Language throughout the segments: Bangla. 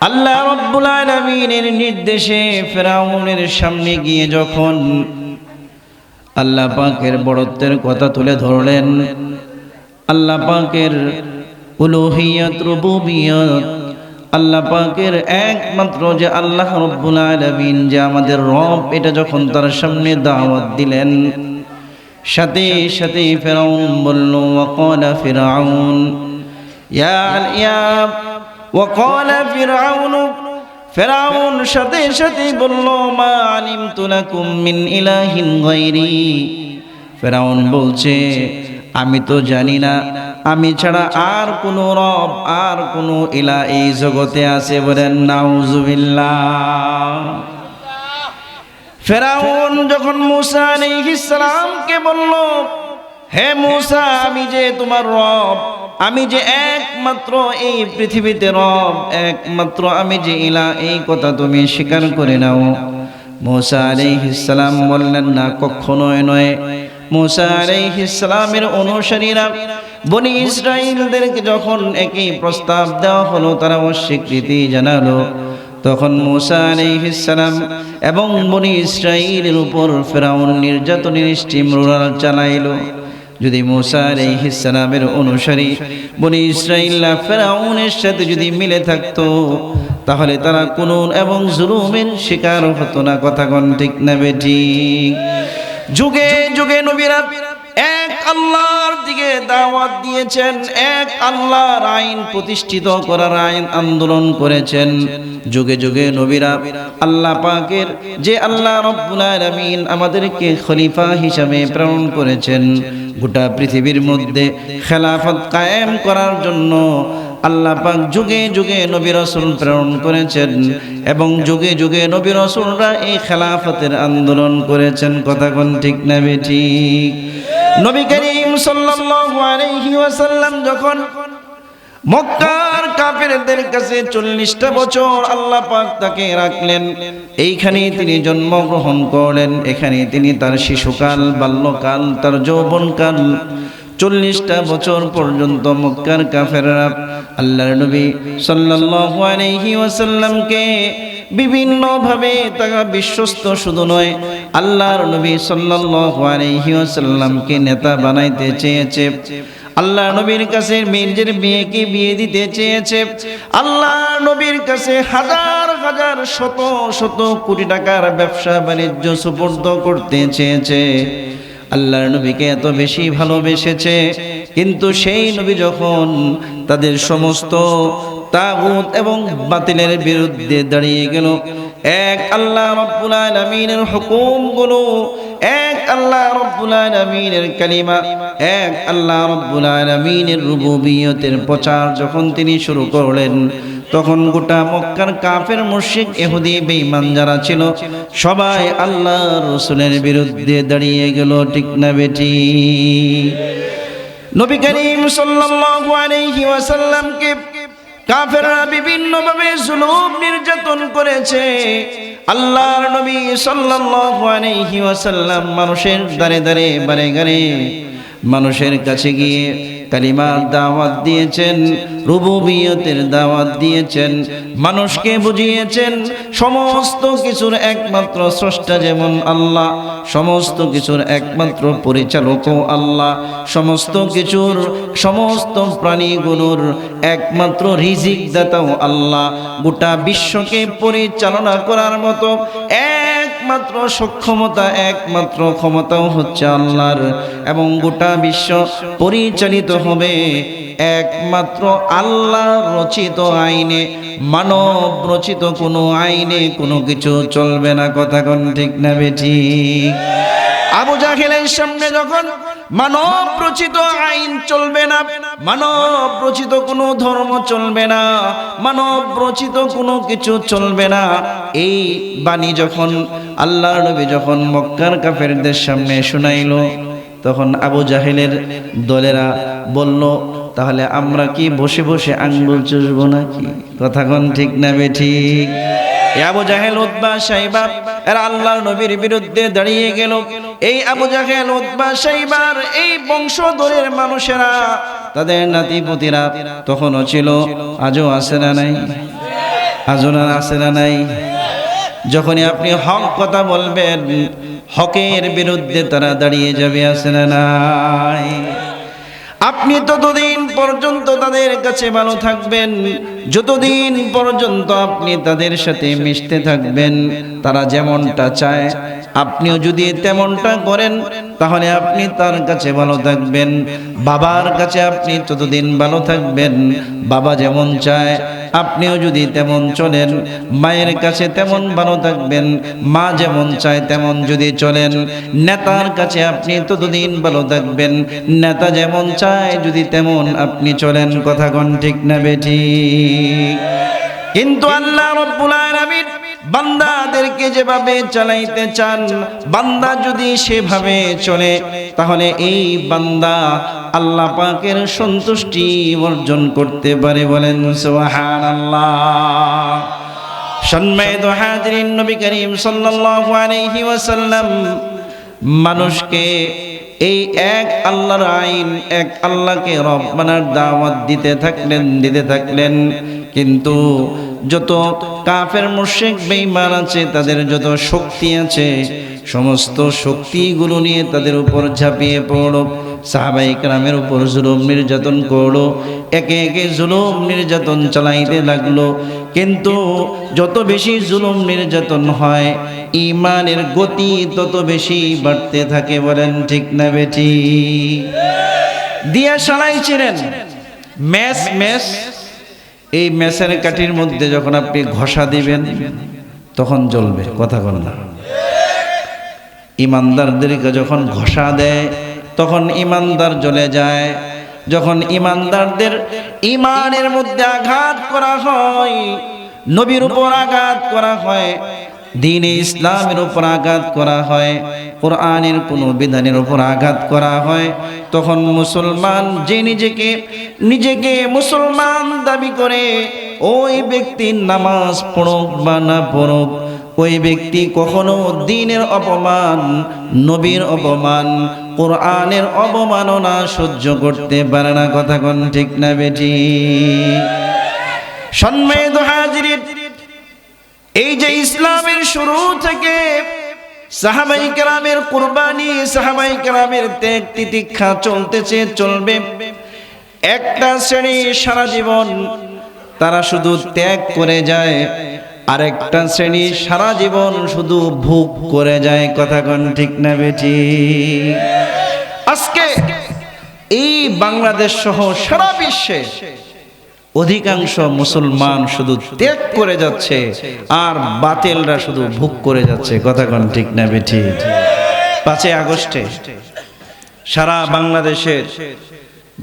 আল্লাহ রব্বুল আলামিনের নির্দেশে ফেরাউনের সামনে গিয়ে যখন আল্লাহ পাকের বড়ত্বের কথা তুলে ধরলেন, আল্লাহ পাকের উলুহিয়ত আল্লাহ একমাত্র যে আল্লাহ রব্বুল আলামিন, যে আমাদের রব, এটা যখন তার সামনে দাওয়াত দিলেন সাথে সাথে ফেরাউন বলল, ওয়াকালা ফিরাউন। ওয়াকালা ফিরাউন। ফেরাউন সাথে সাথে বলল, মা আলিমতু লাকুম মিন ইলাহিন গায়রি। ফেরাউন বলছে, আমি তো জানি না, আমি ছাড়া আর কোনো রব, আর কোনো ইলা এই জগতে আছে বলেন নাউজুবিল্লাহ। ফেরাউন যখন মুসা আলাইহিস সালামকে বলল, হে মুসা, আমি যে তোমার রব, আমি যে একমাত্র এই পৃথিবীতে রব, একমাত্র আমি যে ইলা, এই কথা তুমি স্বীকার করে নাও। মুসা আলাইহিস সালাম বললেন, না, কখনোই নয়। মুসা আলাইহিস সালামের অনুসারীরা বনি ইসরাইলদেরকে যখন একই প্রস্তাব দেওয়া হলো, তারা অস্বীকৃতি জানালো। তখন মুসা আলাইহিস সালাম এবং বনি ইসরাইলের উপর ফেরাউন নির্যাতনের স্টিম রোলার চালাইল। যদি মুসা আলাইহিস সালামের অনুসারী বনি ইসরাইল্লা ফেরাউনের সাথে যদি মিলে থাকতো, তাহলে তারা কোন এবং জুলুমের শিকার হতো না কথা ঠিক না বেঠিক যুগে যুগে নবীরা আল্লাহর দিকে দাওয়াত দিয়েছেন, এক আল্লাহর আইন প্রতিষ্ঠিত করার আইন আন্দোলন করেছেন। যুগে যুগে নবীরা আল্লাহ পাকের যে আল্লাহ রব্বুল আলামিন আমাদেরকে খলিফা হিসাবে প্রেরণ করেছেন, গোটা পৃথিবীর মধ্যে খেলাফত কায়েম করার জন্য আল্লাহ পাক যুগে যুগে নবী রসুল প্রেরণ করেছেন এবং যুগে যুগে নবী রসুলরা এই খেলাফতের আন্দোলন করেছেন। কথা কোন ঠিক না ঠিক? নবী করিম সাল্লাল্লাহু আলাইহি ওয়াসাল্লাম যখন মক্কার কাফেরদের কাছে চল্লিশটা বছর আল্লাহ পাক তাকে রাখলেন এইখানে তিনি জন্মগ্রহণ করলেন এখানে তিনি তার শিশুকাল, বাল্যকাল, তার যৌবনকাল, চল্লিশটা বছর পর্যন্ত মক্কার কাফেররা আল্লাহর নবী সাল্লাল্লাহু আলাইহি ওয়াসাল্লামকে বিভিন্নভাবে তারা বিশ্বস্ত শুধু নয়, আল্লাহর নবী সাল্লাল্লাহু আলাইহি ওয়াসাল্লামকে নেতা বানাইতে চেয়েছে। আল্লাহ নবীর কাছে মেয়েদের বিয়েকে বিয়ে দিতে চেয়েছে। আল্লাহ নবীর কাছে হাজার হাজার, শত শত কোটি টাকার ব্যবসা বাণিজ্য সুপর্দ করতে চেয়েছে। আল্লাহর নবীকে এত বেশি ভালোবেসেছে, কিন্তু সেই নবী যখন তাদের সমস্ত তাগুত এবং বাতিলের বিরুদ্ধে দাঁড়িয়ে গেল। এক আল্লাহ রব্বুল আলামিনের হুকুমগুলো, এক আল্লাহ রব্বুল আলামিনের কালিমা, এক আল্লাহ রব্বুল আলামিনের রুবুবিয়তের প্রচার যখন তিনি শুরু করলেন, তখন গোটা মক্কার কাফের মুশরিক, ইহুদি, বেঈমান যারা ছিল, সবাই আল্লাহ রসুলের বিরুদ্ধে দাঁড়িয়ে গেল, ঠিক না বেটি? নবী করিম সাল্লাল্লাহু আলাইহি ওয়াসাল্লামকে কাফেররা বিভিন্ন ভাবে জুলুম নির্যাতন করেছে। আল্লাহর নবী সাল্লাল্লাহু আলাইহি ওয়াসাল্লাম মানুষের দারে দারে বারে গারে মানুষের কাছে গিয়ে কালিমার দাওয়াত দিয়েছেন, রুবুবিয়তের দাওয়াত দিয়েছেন, মানুষকে বুঝিয়েছেন, সমস্ত কিছুর একমাত্র স্রষ্টা যেমন আল্লাহ, সমস্ত কিছুর একমাত্র পরিচালকও আল্লাহ, সমস্ত কিছুর সমস্ত প্রাণীগুলোর একমাত্র রিজিক দাতাও আল্লাহ। গোটা বিশ্বকে পরিচালনা করার মতো একমাত্র সক্ষমতা, একমাত্র ক্ষমতাও হচ্ছে আল্লাহর। এবং গোটা বিশ্ব পরিচালিত হবে একমাত্র আল্লাহ রচিত আইনে, মানব রচিত কোনো আইনে কোনো কিছু চলবে না, কথা কোন ঠিক না বেঠি আবু জাহেলের সামনে যখন মানব রচিত আইন চলবে না, মানব রচিত কোনো ধর্ম চলবে না, মানব রচিত কোনো কিছু চলবে না, এই বাণী যখন আল্লাহ নবী যখন মক্কার কাফেরদের সামনে শুনাইল, তখন আবু জাহেলের দলেরা বলল, তাহলে আমরা কি বসে বসে আঙ্গুল চুষবো নাকি? কথা ঠিক না বে ঠিক? আবু জাহেল উদ্বা সাইবা, এরা আল্লাহর নবীর বিরুদ্ধে দাঁড়িয়ে গেল। এই আবু জাহেল উদ্বা সাইবার, এই বংশধরের মানুষেরা, তাদের নাতিপুতিরা তখনও ছিল, আজও আছে না নাই? আজও না আছে না নাই? যখনই আপনি হক কথা বলবেন, হকের বিরুদ্ধে তারা দাঁড়িয়ে যাবে, আছে না নাই? আপনি ততদিন পর্যন্ত তাদের কাছে ভালো থাকবেন। যতদিন পর্যন্ত আপনি তাদের সাথে মিশতে থাকবেন, তারা যেমনটা চায়, আপনিও যদি তেমনটা করেন, তাহলে আপনি তার কাছে ভালো থাকবেন। বাবার কাছে আপনি ততদিন ভালো থাকবেন। বাবা যেমন চায় আপনিও যদি তেমন চলেন, মায়ের কাছে তেমন ভালো থাকবেন, মা যেমন চায় তেমন যদি চলেন, নেতার কাছে আপনি ততদিন ভালো থাকবেন, নেতা যেমন চায় যদি তেমন আপনি চলেন, কথা ঠিক না বেঠি? কিন্তু আল্লাহ রব্বুল বান্দাদেরকে যেভাবে চালাইতে চান, বান্দা যদি সেভাবে চলে, তাহলে এই বান্দা আল্লাহ পাকের সন্তুষ্টি অর্জন করতে পারে বলেন, সুবহানাল্লাহ। সম্মানিত হাজিরিন, নবী করিম সাল্লাল্লাহু আলাইহি ওয়াসাল্লাম মানুষকে এই এক আল্লাহর আইন, এক আল্লাহকে রব মানার দাওয়াত দিতে থাকলেন দিতে থাকলেন। কিন্তু যত কাফের মুশরিক বেঈমান আছে, তাদের যত শক্তি আছে, সমস্ত শক্তিগুলো নিয়ে তাদের উপর ঝাঁপিয়ে পড়ল সাহাবাই গ্রামের উপর জুলুম নির্যাতন করল একে একে জুলুম নির্যাতন চালাইতে লাগল। কিন্তু যত বেশি জুলুম নির্যাতন হয় ইমানের গতি তত বেশি বাড়তে থাকে বলেন ঠিক না বেটি দিয়া চালাইছিলেন মেস মেস এই মেসের কাঠির মধ্যে যখন আপনি ঘষা দিবেন, তখন জ্বলবে, কথা কন না। ইমানদারদেরকে যখন ঘষা দেয়, তখন ইমানদার জ্বলে যায়। যখন ইমানদারদের ইমানের মধ্যে আঘাত করা হয়, নবীর উপর আঘাত করা হয় দিনে ইসলামের উপর আঘাত করা হয়, কোরআনের কোনো বিধানের উপর আঘাত করা হয়, তখন মুসলমান যে নিজেকে নিজেকে মুসলমান দাবি করে, ওই ব্যক্তির নামাজ পড়ুক বা না পড়ুক, ওই ব্যক্তি কখনো দিনের অপমান, নবীর অপমান, কোরআনের অবমাননা সহ্য করতে পারে না। কথা কোন ঠিক না বেটি? সম্মেদ হাজির এই যে ইসলামের শুরু থেকে সাহাবাই কেরামের কুরবানি, সাহাবাই কেরামের ত্যাগ তিতিক্ষা চলতেছে, চলবে। একটা শ্রেণি সারা জীবন তারা শুধু ত্যাগ করে যায়, আরেকটা শ্রেণি সারা জীবন শুধু ভোগ করে যায়। কথা ঠিক না বেটি? আজকে এই বাংলাদেশ সহ সারা বিশ্বে অধিকাংশ মুসলমান শুধু ত্যাগ করে যাচ্ছে আর বাতিলরা শুধু ভোগ করে যাচ্ছে। কথা কোন ঠিক না বেটি পাঁচই আগস্টে সারা বাংলাদেশের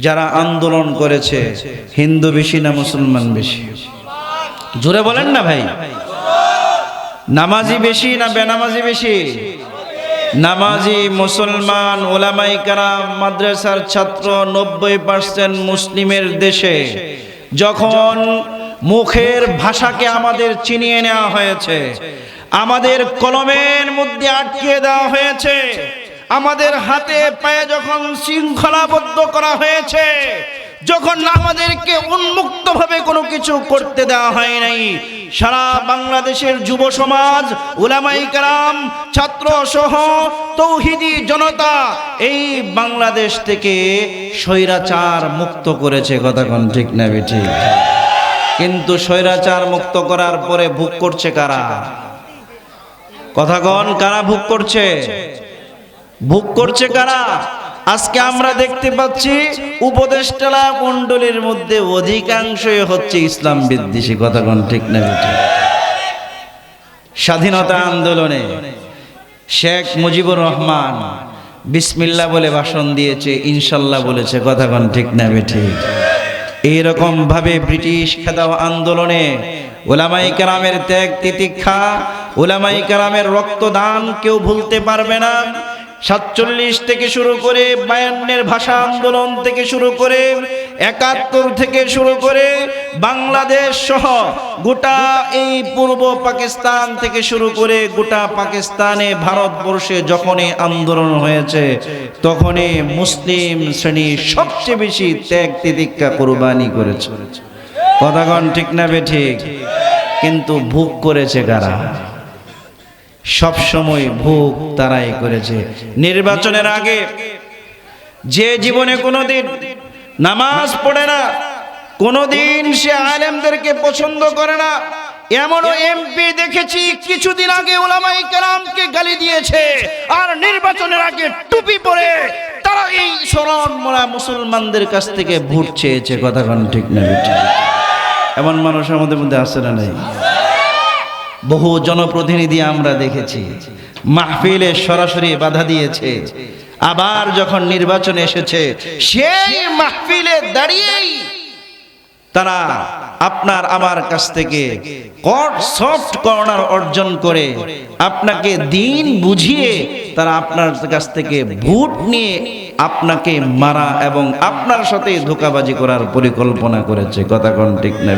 যারা আন্দোলন করেছে, হিন্দু বেশি না মুসলমান বেশি? জোরে বলেন না ভাই। নামাজি বেশি না বেনামাজি বেশি? নামাজি মুসলমান, ওলামাই কারাম, মাদ্রাসার ছাত্র নব্বই পার্সেন্ট মুসলিমের দেশে যখন মুখের ভাষাকে আমাদের চিনিয়ে নেওয়া হয়েছে আমাদের কলমের মধ্যে আটকে দেওয়া হয়েছে আমাদের হাতে পায়ে যখন শৃঙ্খলাবদ্ধ করা হয়েছে যখন আমাদেরকে উন্মুক্ত ভাবে কোনো কিছু করতে দেওয়া হয় নাই, সারা বাংলাদেশের যুব সমাজ উলামাই কারাম, ছাত্র সহ তৌহিদি জনতা এই বাংলাদেশ থেকে স্বৈরাচার মুক্ত করেছে কথা কোন ঠিক না বেঠি? কিন্তু স্বৈরাচার মুক্ত করার পরে ভোগ করছে কারা? কথা কন কারা ভোগ করছে? ভোগ করছে কারা? আজকে আমরা দেখতে পাচ্ছি উপদেষ্টালা মণ্ডলীর মধ্যে অধিকাংশই হচ্ছে ইসলাম বিদ্বেষী, কথা কোন ঠিক না? স্বাধীনতা আন্দোলনে শেখ মুজিবুর রহমান বিসমিল্লা বলে ভাষণ দিয়েছে, ইনশাল্লাহ বলেছে, কথা কোন ঠিক না বেঠিক এইরকম ভাবে ব্রিটিশ খেদাও আন্দোলনে ওলামাই কারামের ত্যাগ তিতিক্ষা ওলামাই কারামের রক্তদান কেউ ভুলতে পারবে না সাতচল্লিশ থেকে শুরু করে বায়ান্নের ভাষা আন্দোলন থেকে শুরু করে একাত্তর থেকে শুরু করে বাংলাদেশ সহ গোটা এই পূর্ব পাকিস্তান থেকে শুরু করে গোটা পাকিস্তানে ভারতবর্ষে যখনই আন্দোলন হয়েছে, তখনই মুসলিম শ্রেণি সবচেয়ে বেশি ত্যাগ তিতিক্ষা কোরবানি করেছে। কথাগণ ঠিক না বে ঠিক? কিন্তু ভোগ করেছে কারা? সব সময় ভোগ তারাই করেছে নির্বাচনের আগে যে জীবনে কোনোদিন নামাজ পড়ে না, কোনোদিন সে আলেমদেরকে পছন্দ করে না, এমনও এমপি দেখেছি, কিছুদিন আগে ওলামাই কেরামকে গালি দিয়েছে, আর নির্বাচনের আগে টুপি পরে তারা এই স্মরণ মোরা মুসলমানদের কাছ থেকে ভোট চেয়েছে, কথা ঠিক না? এমন মানুষ আমাদের মধ্যে আছে না নাই বহু জনপ্রতিনিধি আমরা দেখেছি। মাহফিলে সরাসরি বাধা দিয়েছে। আবার যখন নির্বাচন এসেছে, সেই মাহফিলে দাঁড়িয়েই তারা আপনার আমার কাছ থেকে কট সফট কর্নার অর্জন করে আপনাকে দিন বুঝিয়ে তারা আপনার কাছ থেকে ভোট নিয়ে আপনাকে মারা এবং আপনার সাথে ধোকাবাজি করার পরিকল্পনা করেছে। কথা কোন ঠিক না?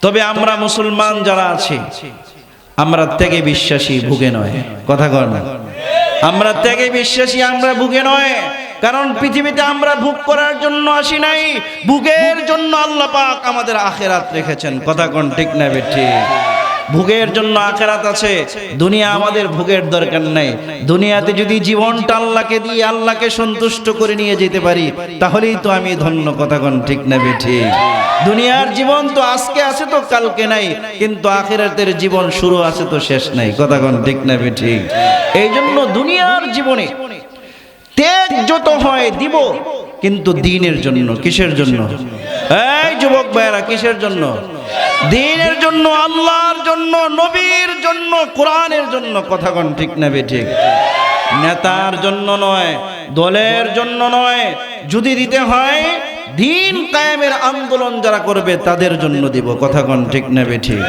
তবে আমরা মুসলমান যারা আছি, আমরা ত্যাগে বিশ্বাসী ভুগে নয়। কথা কর না। আমরা ত্যাগে বিশ্বাসী, আমরা ভুগে নয়। কারণ পৃথিবীতে আমরা ভোগ করার জন্য আসি নাই। ভুগের জন্য আল্লাহ পাক আমাদের আখেরাত রেখেছেন। কথা কোন ঠিক না বেঠি ভোগের জন্য আখেরাত আছে। দুনিয়া আমাদের ভোগের দরকার নাই। দুনিয়াতে যদি জীবনটা আল্লাহকে দিয়ে আল্লাহকে সন্তুষ্ট করে নিয়ে যেতে পারি, তাহলেই তো আমি ধন্য কথা কোন ঠিক না বেঠি? দুনিয়ার জীবন তো আজকে আছে তো কালকে নাই, কিন্তু আখেরাতের জীবন শুরু আছে তো শেষ নাই কথা কোন ঠিক না বেঠি? এই জন্য দুনিয়ার জীবনে ত্যাগ যত হয় দিব, কিন্তু দিনের জন্য, কিসের জন্য? এই যুবক ভাইরা কিসের জন্য? দিনের জন্য, আল্লাহর জন্য, নবীর জন্য, কোরআনের জন্য কথা কোন ঠিক নেবে ঠিক? নেতার জন্য নয়, দলের জন্য নয়, যদি দিতে হয়, দিন কায়েমের আন্দোলন যারা করবে তাদের জন্য দিব, কথা কোন ঠিক নেবে ঠিক?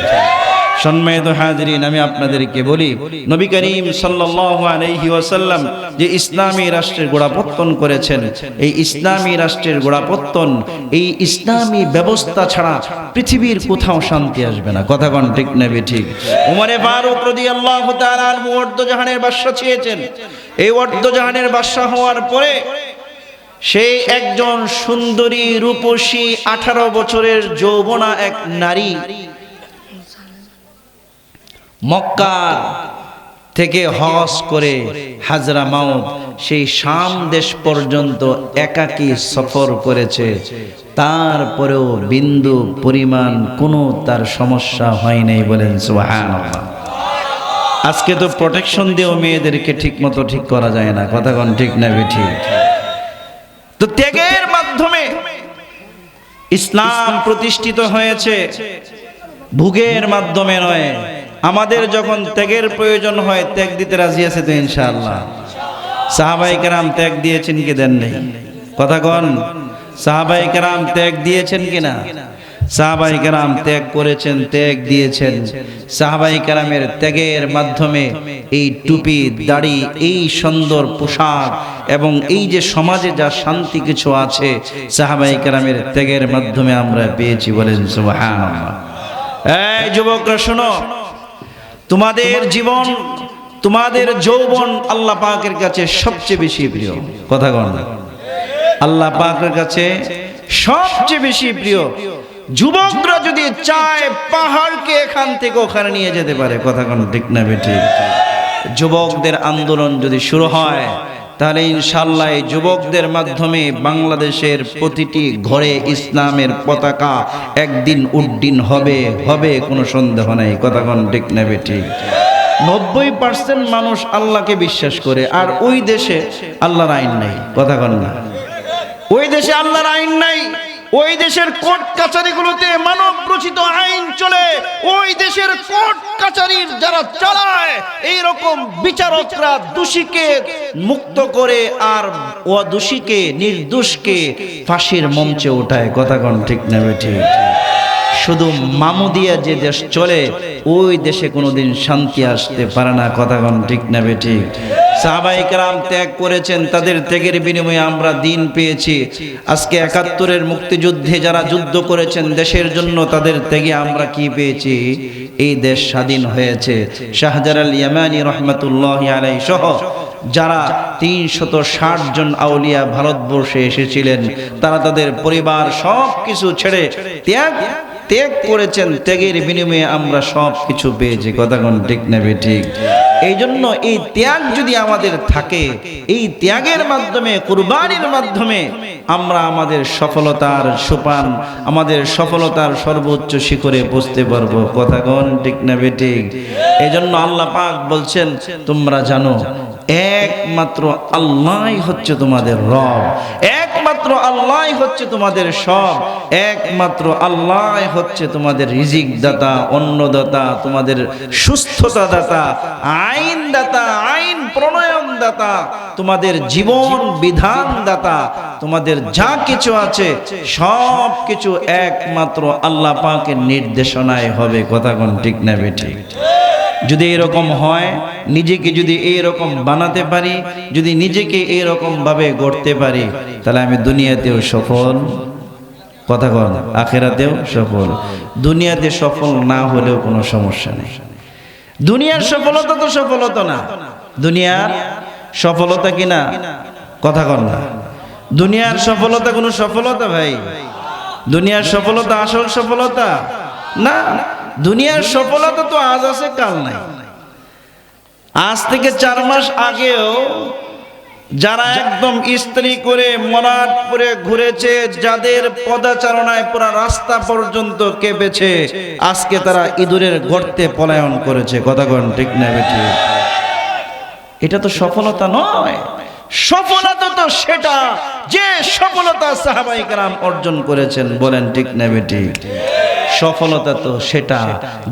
সম্মানিত হাজরিন, আমি আপনাদেরকে বলি, নবী করিম সাল্লাল্লাহু আলাইহি ওয়াসাল্লাম যে ইসলামী রাষ্ট্রের গোড়াপত্তন করেছেন, এই ইসলামী রাষ্ট্রের গোড়াপত্তন, এই ইসলামী ব্যবস্থা ছাড়া পৃথিবীর কোথাও শান্তি আসবে না। কথা কোন ঠিক নেবে ঠিক? ওমরে ফারুক রাদিয়াল্লাহু তাআলা আনহু অর্ধজাহানের বাদশা ছিলেন এই অর্ধজাহানের বাদশা হওয়ার পরে সেই একজন সুন্দরী রূপসী আঠারো বছরের যৌবনা এক নারী মক্কার থেকে হজ করে হাজরা মাউদ সেই শাম দেশ পর্যন্ত একাকী সফর করেছে। তারপরেও বিন্দু পরিমাণ কোনো তার সমস্যা হয় নাই বলেন সুবহানাল্লাহ। আজকে তো প্রোটেকশন দিয়েও মেয়েদেরকে ঠিক মতো ঠিক করা যায় না। কথা কোন ঠিক না ঠিক তো ত্যাগের মাধ্যমে ইসলাম প্রতিষ্ঠিত হয়েছে। ভুগের মাধ্যমে নয়। আমাদের যখন ত্যাগের প্রয়োজন হয়, ত্যাগ দিতে রাজি আছে তো ইনশাআল্লাহ। সাহাবাই কেরাম ত্যাগ দিয়েছেন কি দেন নেই? কথা কন, সাহাবাই কেরাম ত্যাগ দিয়েছেন কিনা সাহাবাই কেরাম ত্যাগ করেছেন, ত্যাগ দিয়েছেন। সাহাবাই কেরামের ত্যাগের মাধ্যমে এই টুপি, দাড়ি, এই সুন্দর পোশাক এবং এই যে সমাজে যা শান্তি কিছু আছে, সাহাবাই কেরামের ত্যাগের মাধ্যমে আমরা পেয়েছি বলেন সুবহানাল্লাহ। এই যুবকরা শোনো তোমাদের জীবন তোমাদের যৌবন আল্লাহ পাকের কাছে সবচেয়ে বেশি প্রিয়। কথা গণনা আল্লাহ পাকের কাছে সবচেয়ে বেশি প্রিয়। যুবকরা যদি চায় পাহাড়কে এখান থেকে ওখানে নিয়ে যেতে পারে। কথা কোন ঠিক না বেঠিক। যুবকদের আন্দোলন যদি শুরু হয় তাহলে ইনশাল্লাহ যুবকদের মাধ্যমে বাংলাদেশের প্রতিটি ঘরে ইসলামের পতাকা একদিন উড্ডিন হবে হবে কোনো সন্দেহ নাই কোন ঠিক নেবে ঠিক। নব্বই পার্সেন্ট মানুষ আল্লাহকে বিশ্বাস করে, আর ওই দেশে আল্লাহর আইন নাই, কথা কন না। ওই দেশে আল্লাহর আইন নাই। ওই দেশের কোর্ট কাছারিগুলোতে মানব রচিত আইন চলে, ওই দেশের কোর্ট কাছারির যারা চালায় এই রকম বিচারকরা দোষীকে মুক্ত করে আর ও দোষীকে নির্দোষকে ফাঁসির মঞ্চে ওঠায় কথা কন ঠিক নেবে ঠিক শুধু মামুদিয়া যে দেশ চলে, ওই দেশে কোনোদিন শান্তি আসতে পারে না। কথা কন ঠিক নেবে ঠিক সাহাবাইকরাম ত্যাগ করেছেন, তাদের ত্যাগের বিনিময়ে আমরা দিন পেয়েছি। আজকে একাত্তরের মুক্তিযুদ্ধে যারা যুদ্ধ করেছেন, দেশের জন্য তাদের ত্যাগে আমরা কি পেয়েছি? এই দেশ স্বাধীন হয়েছে। শাহজালাল ইয়ামানি রহমতুল্লাহ আলাই সহ যারা তিনশত ষাট জন আউলিয়া ভারতবর্ষে এসেছিলেন, তারা তাদের পরিবার সব কিছু ছেড়ে ত্যাগ ত্যাগ করেছেন। ত্যাগের বিনিময়ে আমরা সব কিছু পেয়েছি কোন ঠিক নেবে ঠিক? এই জন্য এই ত্যাগ যদি আমাদের থাকে, এই ত্যাগের মাধ্যমে, কুরবানির মাধ্যমে আমরা আমাদের সফলতার সোপান, আমাদের সফলতার সর্বোচ্চ শিখরে বুঝতে পারব। কথা কোন ঠিক নেবে ঠিক এই জন্য আল্লাহ পাক বলছেন, তোমরা জানো, একমাত্র আল্লাহই হচ্ছে তোমাদের রব। একমাত্র আল্লাহ হচ্ছে তোমাদের সব। একমাত্র আল্লাহ হচ্ছে তোমাদের রিজিক দাতা অন্নদাতা, তোমাদের সুস্থতা দাতা আইন দাতা আইন প্রণয়ন দাতা তোমাদের জীবন বিধান দাতা তোমাদের যা কিছু আছে, সব কিছু একমাত্র আল্লাহ পাকের নির্দেশনায় হবে। কথা কোন ঠিক না ঠিক? যদি এরকম হয়, নিজেকে যদি এইরকম বানাতে পারি, যদি নিজেকে এইরকম ভাবে গড়তে পারি, তাহলে আমি দুনিয়াতেও সফল। কথা কন, আখেরাতেও সফল। দুনিয়াতে সফল না হলেও কোনো সমস্যা নেই। দুনিয়ার সফলতা তো সফলতা না। দুনিয়ার সফলতা কিনা? কথা কন না। দুনিয়ার সফলতা কোনো সফলতা ভাই? দুনিয়ার সফলতা আসল সফলতা? না। দুনিয়ার সফলতা তো আজ আছে, কাল নাই। আজ থেকে চার মাস আগেও যারা একদম স্ত্রী করে মরাট করে ঘুরেছে, যাদের পদাচারণায় পুরো রাস্তা পর্যন্ত কেঁপেছে, আজকে তারা ইঁদুরের গর্তে পলায়ন করেছে। কথা কন, ঠিক না, বেঠি? এটা তো সফলতা নয়। সফলতা তো সেটা যে সফলতা সাহাবাই কারাম অর্জন করেছেন, বলেন ঠিক না বেটি সফলতা তো সেটা,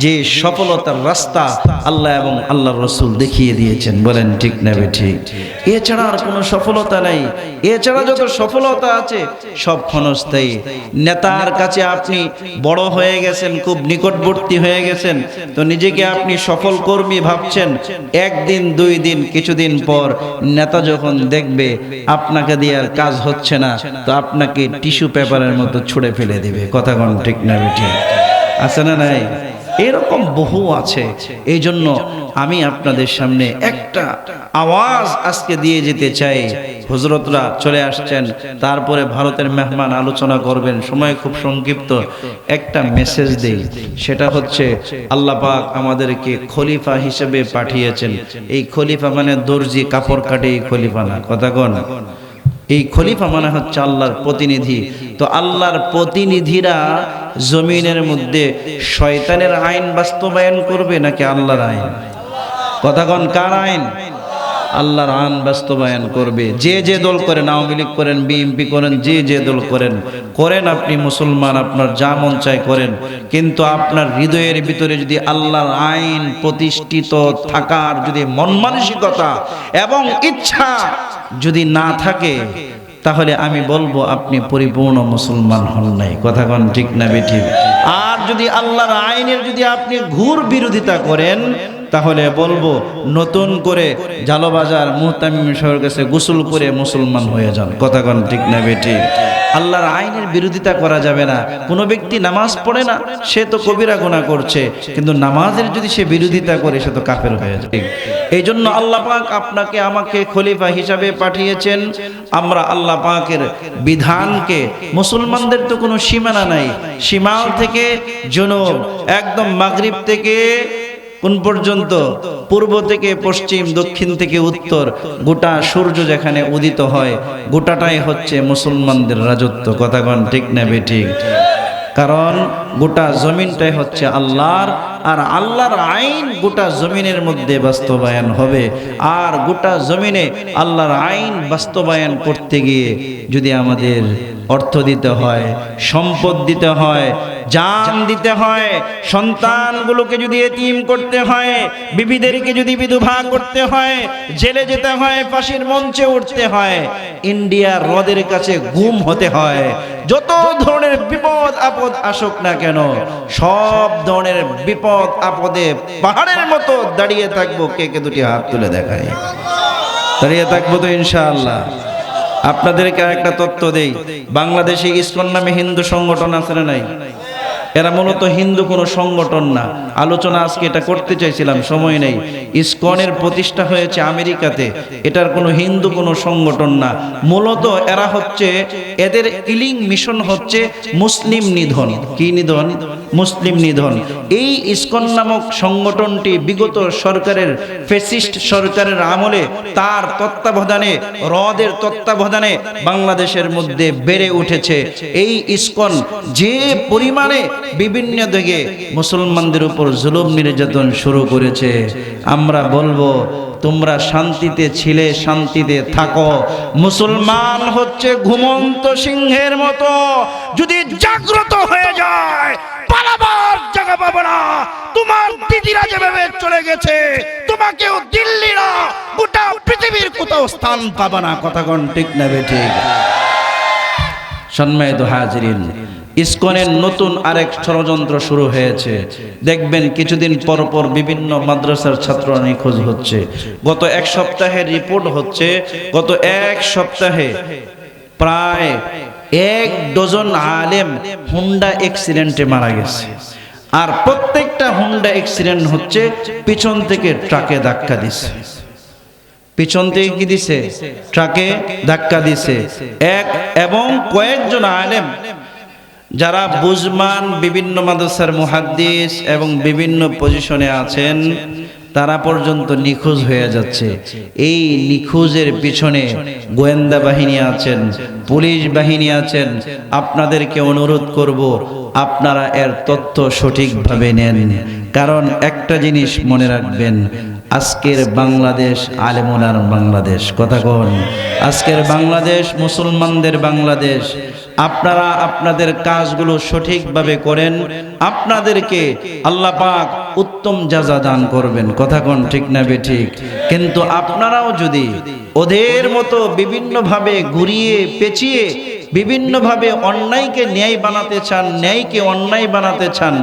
যে সফলতার রাস্তা আল্লাহ এবং আল্লাহ রসুল দেখিয়ে দিয়েছেন, বলেন ঠিক না বেঠি এছাড়া আর কোনো সফলতা নাই। এছাড়া যত সফলতা আছে, সব ক্ষণস্থায়ী। নেতার কাছে আপনি বড় হয়ে গেছেন, খুব নিকটবর্তী হয়ে গেছেন, তো নিজেকে আপনি সফল কর্মী ভাবছেন, একদিন, দুই দিন, কিছুদিন পর নেতা যখন দেখবে আপনাকে দিয়ে আর কাজ হচ্ছে না, তো আপনাকে টিস্যু পেপারের মতো ছুঁড়ে ফেলে দিবে। কথা কোন ঠিক না বেঠি আছে না নাই? এরকম বহু আছে। এই জন্য আমি আপনাদের সামনে একটা আওয়াজ আজকে দিয়ে যেতে চাই। হজরতরা চলে আসছেন, তারপরে ভারতের মেহমান আলোচনা করবেন। সময় খুব সংক্ষিপ্ত। একটা মেসেজ দেই, সেটা হচ্ছে, আল্লাহ পাক আমাদেরকে খলিফা হিসেবে পাঠিয়েছেন। এই খলিফা মানে দর্জি কাপড় কাটে এই খলিফা না, কথা কন? এই খলিফা মানে হচ্ছে আল্লাহর প্রতিনিধি। তো আল্লাহর প্রতিনিধিরা জমিনের মধ্যে শয়তানের আইন বাস্তবায়ন করবে নাকি আল্লাহর আইন? কথাগণ কার আইন? আল্লাহর আইন বাস্তবায়ন করবে। যে যে দল করেন, আওয়ামী লীগ করেন, বিএনপি করেন, যে যে দল করেন করেন আপনি মুসলমান, আপনার যা মন চাই করেন। কিন্তু আপনার হৃদয়ের ভিতরে যদি আল্লাহর আইন প্রতিষ্ঠিত থাকার যদি মন মানসিকতা এবং ইচ্ছা যদি না থাকে তাহলে আমি বলব, আপনি পরিপূর্ণ মুসলমান হন নাই। কথা কন ঠিক না বেঠিক? আর যদি আল্লাহর আইনের যদি আপনি ঘুর বিরোধিতা করেন তাহলে বলব, নতুন করে জালোবাজার মুহতামিম শহরের কাছে গোসল করে মুসলমান হয়ে যান। কথা কন ঠিক না বেটি? আল্লাহর আইনের বিরোধিতা করা যাবে না। কোনো ব্যক্তি নামাজ পড়ে না, সে তো কবিরা গুণা করছে। কিন্তু নামাজের যদি সে বিরোধিতা করে, সে তো কাফের হয়ে যায় এই জন্য আল্লাহ পাক আপনাকে আমাকে খলিফা হিসাবে পাঠিয়েছেন। আমরা আল্লাহ পাকের বিধানকে, মুসলমানদের তো কোনো সীমানা নাই। সীমাল থেকে জনব, একদম মাগরিব থেকে কোন পর্যন্ত পূর্ব থেকে পশ্চিম, দক্ষিণ থেকে উত্তর, গোটা সূর্য যেখানে উদিত হয়, গোটাটাই হচ্ছে মুসলমানদের রাজত্ব। কথাগণ ঠিক না বেঠিক? কারণ গোটা জমিনটাই হচ্ছে আল্লাহর, আর আল্লাহর আইন গোটা জমিনের মধ্যে বাস্তবায়ন হবে। আর গোটা জমিনে আল্লাহর আইন বাস্তবায়ন করতে গিয়ে যদি আমাদের অর্থ দিতে হয়, সম্পদ দিতে হয় জান দিতে হয়, সন্তানগুলোকে যদি এতিম করতে হয়, বিবিদেরকে যদি বিধবা করতে হয়, জেলে যেতে হয়, ফাঁসির মঞ্চে উঠতে হয়, ইন্ডিয়ার হ্রদের কাছে গুম হতে হয়। যত ধরনের বিপদ আপদ আসুক না কেন, সব ধরনের বিপদ আপদে পাহাড়ের মতো দাঁড়িয়ে থাকব, কে কে দুটি হাত তুলে দেখায়। দাঁড়িয়ে থাকব তো ইনশাআল্লাহ। আপনাদেরকে একটা তথ্য দেই, বাংলাদেশে ইসকন নামে হিন্দু সংগঠন আছে না নাই? এরা মূলত হিন্দু কোনো সংগঠন না। আলোচনা আজকে এটা করতে চাইছিলাম, সময় নেই। ইসকনের প্রতিষ্ঠা হয়েছে আমেরিকাতে। এটার কোনো হিন্দু কোনো সংগঠন না। মূলত এরা হচ্ছে, এদের ইলিং মিশন হচ্ছে মুসলিম নিধন। কি নিধন? মুসলিম নিধন। এই ইসকন নামক সংগঠনটি বিগত সরকারের ফেসিস্ট সরকারের আমলে তার তত্ত্বাবধানে, রদের তত্ত্বাবধানে বাংলাদেশের মধ্যে বেড়ে উঠেছে। এই ইসকন যে পরিমাণে বিভিন্ন দিকে মুসলমানদের উপর জুলুম নির্যাতন শুরু করেছে। আমরা বলব, তোমরা শান্তিতে ছিলে, শান্তিতে থাকো। মুসলমান হচ্ছে ঘুমন্ত সিংহের মতো। যদি জাগ্রত হয়ে যায়, পালাবার জায়গা পাবো না। তোমার দিদিরা যেভাবে চলে গেছে, তোমাকেও দিল্লিরা গোটা পৃথিবীর কোথাও স্থান পাবা না। কথা কোন ঠিক নেবে ঠিক? সম্মানিত হাজিরিন ইসকনের নতুন আরেক ষড়যন্ত্র শুরু হয়েছে। দেখবেন কিছুদিন পর পর বিভিন্ন মাদ্রাসার ছাত্র নিখোঁজ হচ্ছে। গত এক সপ্তাহের রিপোর্ট হচ্ছে, গত এক সপ্তাহে প্রায় এক ডজন আলেম হুন্ডা অ্যাক্সিডেন্টে মারা গেছে। আর প্রত্যেকটা হুন্ডা অ্যাক্সিডেন্ট হচ্ছে পিছন থেকে ট্রাকে ধাক্কা দিছে। পিছন থেকে কি দিছে? ট্রাকে ধাক্কা দিছে। এক এবং কয়েকজন আলেম যারা বুজমান বিভিন্ন মাদ্রাসার মুহাদ্দিস এবং বিভিন্ন পজিশনে আছেন, তারা পর্যন্ত নিখোঁজ হয়ে যাচ্ছে। এই নিখোঁজের পিছনে গোয়েন্দা বাহিনী আছেন, পুলিশ বাহিনী আছেন। আপনাদেরকে অনুরোধ করব, আপনারা এর তথ্য সঠিকভাবে নেন। কারণ একটা জিনিস মনে রাখবেন, আজকের বাংলাদেশ আলেমোনার বাংলাদেশ। কথা কোন, আজকের বাংলাদেশ মুসলমানদের বাংলাদেশ আপনারা আপনাদের কাজগুলো সঠিকভাবে করেন, আপনাদেরকে আল্লাহ পাক উত্তম যাজা দান করবেন। কথা কোন ঠিক না বে ঠিক? কিন্তু আপনারাও যদি ওদের মতো বিভিন্নভাবে ঘুরিয়ে পেঁচিয়ে, বিভিন্নভাবে অন্যায়কে ন্যায় বানাতে চান, ন্যায়কে অন্যায় বানাতে চান,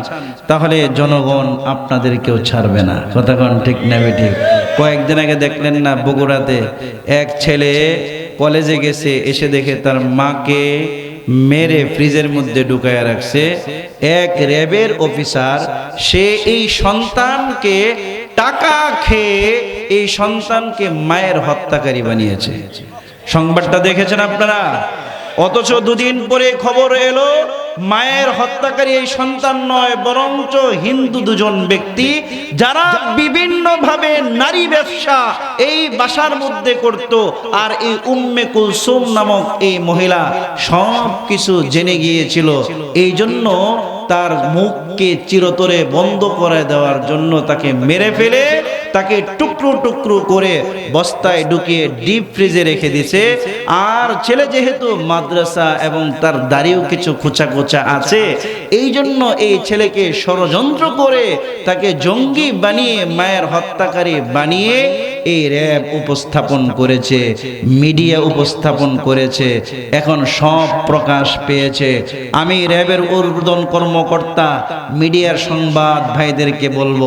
তাহলে জনগণ আপনাদেরকেও ছাড়বে না। কথা কোন ঠিক না বে ঠিক? কয়েকদিন আগে দেখলেন না বগুড়াতে এক ছেলে কলেজে গেছে, এসে দেখে তার মাকে মেরে ফ্রিজের মধ্যে ঢুকায় রাখছে। এক র্যাবের অফিসার, সে এই সন্তানকে টাকা খেয়ে এই সন্তানকে মায়ের হত্যাকারী বানিয়েছে। সংবাদটা দেখেছেন আপনারা? অথচ দুদিন পরে খবর এলো, মায়ের হত্যাকারী এই সন্তান নয়, বরঞ্চ হিন্দু দুজন ব্যক্তি যারা বিভিন্নভাবে নারী ব্যবসা এই বাসার মধ্যে করত আর এই উম্মে কুলসুম নামক এই মহিলা সব কিছু জেনে গিয়েছিল। এই জন্য তার মুখকে চিরতরে বন্ধ করে দেওয়ার জন্য তাকে মেরে ফেলে তাকে টুকরো টুকরো করে বস্তায় ঢুকিয়ে ডিপ ফ্রিজে রেখে দিছে আর ছেলে যেহেতু মাদ্রাসা এবং তার দাড়িও কিছু খোঁচা খোঁচা আছে এই জন্য এই ছেলেকে ষড়যন্ত্র করে তাকে জঙ্গি বানিয়ে, মায়ের হত্যাকারী বানিয়ে এই র্যাব উপস্থাপন করেছে, মিডিয়া উপস্থাপন করেছে। এখন সব প্রকাশ পেয়েছে। আমি র্যাবের উদ্বোধন কর্মকর্তা, মিডিয়ার সংবাদ ভাইদেরকে বলব,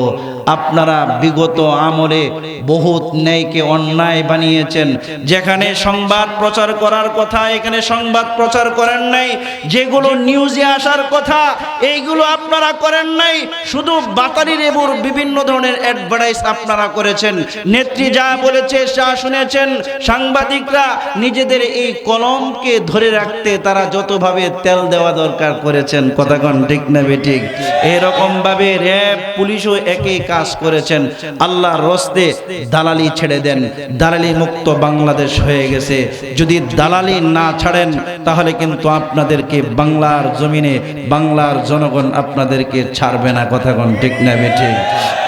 আপনারা বিগত আমলে বহুত ন্যায়কে অন্যায় বানিয়েছেন। যেখানে সংবাদ প্রচার করার কথা, এখানে সংবাদ প্রচার করেন নাই। যেগুলো নিউজে আসার কথা, এইগুলো আপনারা করেন নাই। শুধু বাতারি রেবুর বিভিন্ন ধরনের অ্যাডভার্টাইজ আপনারা করেছেন। নেত্রী যা বলেছে যা শুনেছেন। সাংবাদিকরা নিজেদের এই কলমকে ধরে রাখতে তারা যতভাবে তেল দেওয়া দরকার করেছেন কথাগণ ঠিক না বেঠিক এরকম ভাবে র্যাব, পুলিশও একই কাজ করেছেন। আল্লাহর রস্তে দালালি ছেড়ে দেন। দালালি মুক্ত বাংলাদেশ হয়ে গেছে। যদি দালালি না ছাড়েন, তাহলে কিন্তু আপনাদেরকে বাংলার জমিনে বাংলার জনগণ আপনাদেরকে ছাড়বে না। কথাগণ ঠিক না বেঠিক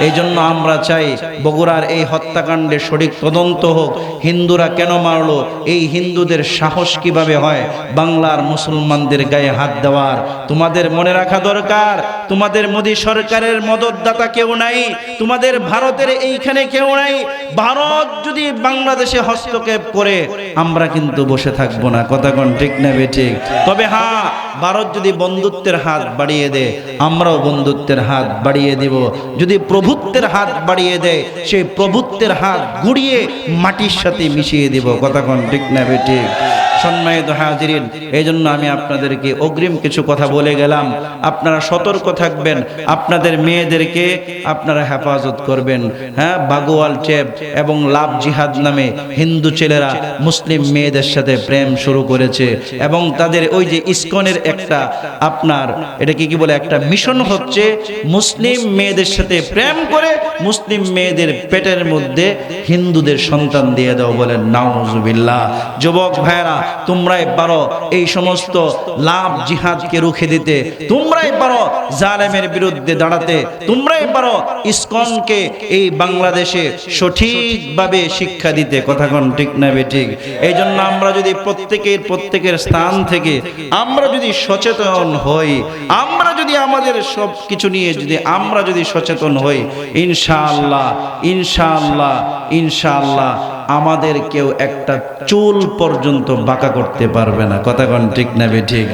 এই জন্য আমরা চাই বগুড়ার এই হত্যাকাণ্ডে সঠিক তদন্ত হোক। হিন্দুরা কেন মারলো? এই হিন্দুদের সাহস কীভাবে হয়? বাংলার মুসলমানদের গায়ে হাত দেওয়ার তোমাদের মনে রাখা দরকার? তোমাদের মোদী সরকারের মদতদাতা কেউ নাই, তোমাদের ভারতের এইখানে কেউ নাই, ভারত যদি বাংলাদেশে হস্তক্ষেপ করে, আমরা কিন্তু বসে থাকব না। কথা কোন ঠিক না ঠিক তবে হ্যাঁ ভারত যদি বন্ধুত্বের হাত বাড়িয়ে দেয় আমরাও বন্ধুত্বের হাত বাড়িয়ে দিব। যদি প্রভুত্বের হাত বাড়িয়ে দেয় সেই প্রভুত্বের হাত গুড়িয়ে মাটির সাথে মিশিয়ে দিব। কথা কোন ঠিক না ঠিক সম্মানিত হাজিরিন এই জন্য আমি আপনাদেরকে অগ্রিম কিছু কথা বলে গেলাম। আপনারা সতর্ক থাকবেন, আপনাদের মেয়েদেরকে আপনারা হেফাজত করবেন। হ্যাঁ বাগোয়াল চেপ এবং লাভ জিহাদ নামে হিন্দু ছেলেরা মুসলিম মেয়েদের সাথে প্রেম শুরু করেছে এবং তাদের ওই যে ইসকনের একটা আপনার এটা কি কি বলে, একটা মিশন হচ্ছে মুসলিম মেয়েদের সাথে প্রেম করে মুসলিম মেয়েদের পেটের মধ্যে হিন্দুদের সন্তান দিয়ে দাও বলেন, নাউজুবিল্লাহ। যুবক ভাইরা তোমরাই পারো এই সমস্ত লাভ জিহাদকে রুখে দিতে। তোমরাই পারো জালেমের বিরুদ্ধে দাঁড়াতে তোমরাই পারো ইসকনকে এই বাংলাদেশে সঠিকভাবে শিক্ষা দিতে কথা কোন ঠিক না ঠিক? এই জন্য আমরা যদি প্রত্যেকের প্রত্যেকের স্থান থেকে আমরা যদি সচেতন হই, আমরা যদি আমাদের সব কিছু নিয়ে যদি আমরা যদি সচেতন হই, ইনশাআল্লাহ ইনশাআল্লাহ ইনশাআল্লাহ আমাদের কেউ একটা চুল পর্যন্ত বাঁকা করতে পারবে না। কথা কোন ঠিক না ঠিক?